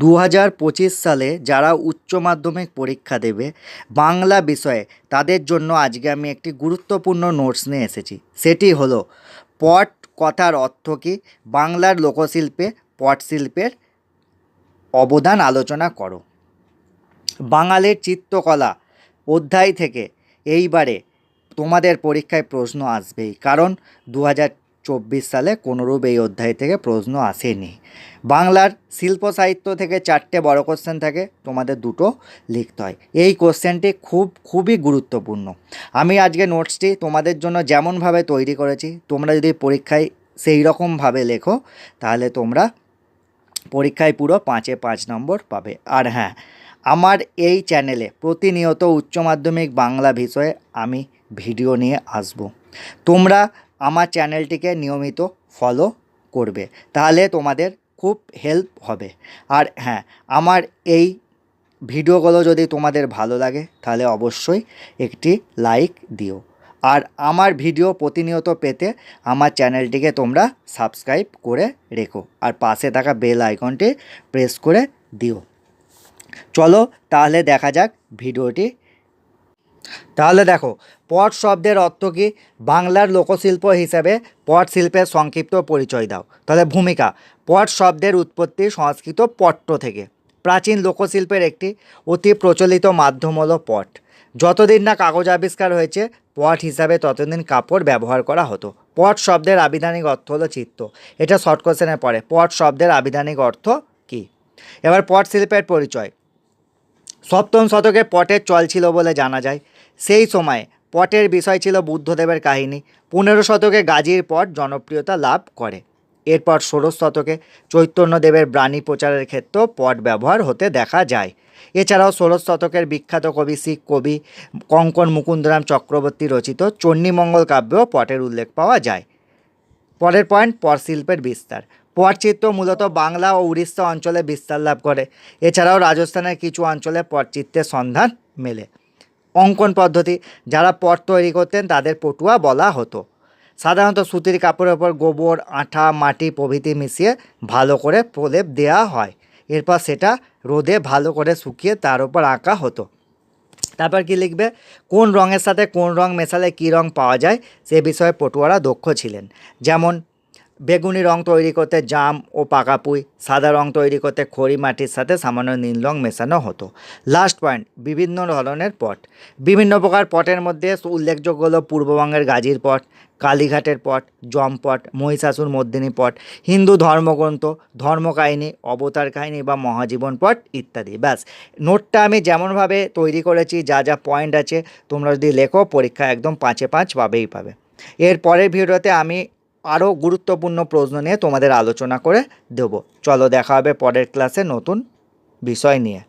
দু হাজার পঁচিশ সালে যারা উচ্চ মাধ্যমিক পরীক্ষা দেবে বাংলা বিষয়ে, তাদের জন্য আজকে আমি একটি গুরুত্বপূর্ণ নোটস নিয়ে এসেছি। সেটি হলো, পট কথার অর্থ কী? বাংলার লোকশিল্পে পট শিল্পের অবদান আলোচনা করো। বাঙালির চিত্রকলা অধ্যায় থেকে এইবারে তোমাদের পরীক্ষায় প্রশ্ন আসবেই, কারণ দু হাজার চব্বিশ সালে কোনোরূপ এই অধ্যায় থেকে প্রশ্ন আসেনি। বাংলার শিল্প সাহিত্য থেকে চারটে বড় কোশ্চেন থাকে, তোমাদের দুটো লিখতে হয়। এই কোশ্চেনটি খুব, খুবই গুরুত্বপূর্ণ। আমি আজকে নোটসটি তোমাদের জন্য যেমনভাবে তৈরি করেছি, তোমরা যদি পরীক্ষায় সেই রকমভাবে লেখো, তাহলে তোমরা পরীক্ষায় পুরো পাঁচে পাঁচ নম্বর পাবে। আর হ্যাঁ আমার এই চ্যানেলে প্রতিনিয়ত উচ্চ মাধ্যমিক বাংলা বিষয়ে আমি ভিডিও নিয়ে আসব। তোমরা আমার চ্যানেলটিকে নিয়মিত ফলো করবে। তাহলে তোমাদের খুব হেল্প হবে। আর হ্যাঁ আমার এই ভিডিওগুলো যদি তোমাদের ভালো লাগে, তাহলে অবশ্যই একটি লাইক দিও। আর আমার ভিডিও প্রতিনিয়ত পেতে আমার চ্যানেলটিকে তোমরা সাবস্ক্রাইব করে রেখো। আর পাশে থাকা বেল আইকনটি প্রেস করে দিও। চলো তাহলে দেখা যাক ভিডিওটি তাহলে দেখো, পট শব্দের অর্থ কী? বাংলার লোকশিল্প হিসেবে পট শিল্পের সংক্ষিপ্ত পরিচয় দাও। তাহলে ভূমিকা, পট শব্দের উৎপত্তি সংস্কৃত পট্ট থেকে। প্রাচীন লোকশিল্পের একটি অতি প্রচলিত মাধ্যম হলো পট। যতদিন না কাগজ আবিষ্কার হয়েছে, পট হিসাবে ততদিন কাপড় ব্যবহার করা হতো। পট শব্দের আবিধানিক অর্থ হলো চিত্ত। এটা শর্ট কোশ্চেনে পড়ে, পট শব্দের আবিধানিক অর্থ কী? এবার পট শিল্পের পরিচয়। সপ্তম শতকে পটের চল ছিল বলে জানা যায়। সেই সময় পটের বিষয় ছিল বুদ্ধদেবের কাহিনী। পনেরো শতকে গাজীর পট জনপ্রিয়তা লাভ করে। এরপর ষোড়শ শতকে চৈতন্যদেবের ব্রাণী প্রচারের ক্ষেত্রেও পট ব্যবহার হতে দেখা যায়। এছাড়াও ষোড়শ শতকের বিখ্যাত কবি শিখ কবি কঙ্কন মুকুন্দরাম চক্রবর্তী রচিত চণ্ডীমঙ্গল কাব্যেও পটের উল্লেখ পাওয়া যায়। পরের পয়েন্ট, পট শিল্পের বিস্তার। পটচিত্র মূলত বাংলা ও উড়িষ্যা অঞ্চলে বিস্তার লাভ করে। এছাড়াও রাজস্থানের কিছু অঞ্চলে পটচিত্রের সন্ধান মেলে। অঙ্কন পদ্ধতি। যারা পট তৈরি করতেন, তাদের পটুয়া বলা হতো। সাধারণত সুতির কাপড়ের ওপর গোবর, আঠা, মাটি, প্রভৃতি মিশিয়ে ভালো করে প্রলেপ দেওয়া হয়। এরপর সেটা রোদে ভালো করে শুকিয়ে তার উপর আঁকা হতো। তারপর কি লিখবে? কোন রঙের সাথে কোন রং মেশালে কী রং পাওয়া যায়? সে বিষয়ে পটুয়ারা দক্ষ ছিলেন। যেমন বেগুনি রং তৈরি করতে জাম ও পাকাপুই সাদা রং তৈরি করতে খড়ি, মাটির সাথে সামান্য নীল রং মেশানো হতো। লাস্ট পয়েন্ট বিভিন্ন ধরনের পট। বিভিন্ন প্রকার পটের মধ্যে উল্লেখযোগ্য হলো পূর্ববঙ্গের গাজীর পট, কালীঘাটের পট জমপট মহিষাসুর মর্দিনী পট, হিন্দু ধর্মগ্রন্থ, ধর্মকাহিনী, অবতার কাহিনী বা মহাজীবন পট ইত্যাদি। ব্যাস, নোটটা আমি যেমনভাবে তৈরি করেছি, যা যা পয়েন্ট আছে, তোমরা যদি লেখো, পরীক্ষা একদম পাঁচে পাঁচ পাবেই পাবে। এর পরের ভিডিওতে আমি আরও গুরুত্বপূর্ণ প্রশ্ন নিয়ে তোমাদের আলোচনা করে দেব। চলো দেখা হবে পরের ক্লাসে নতুন বিষয় নিয়ে।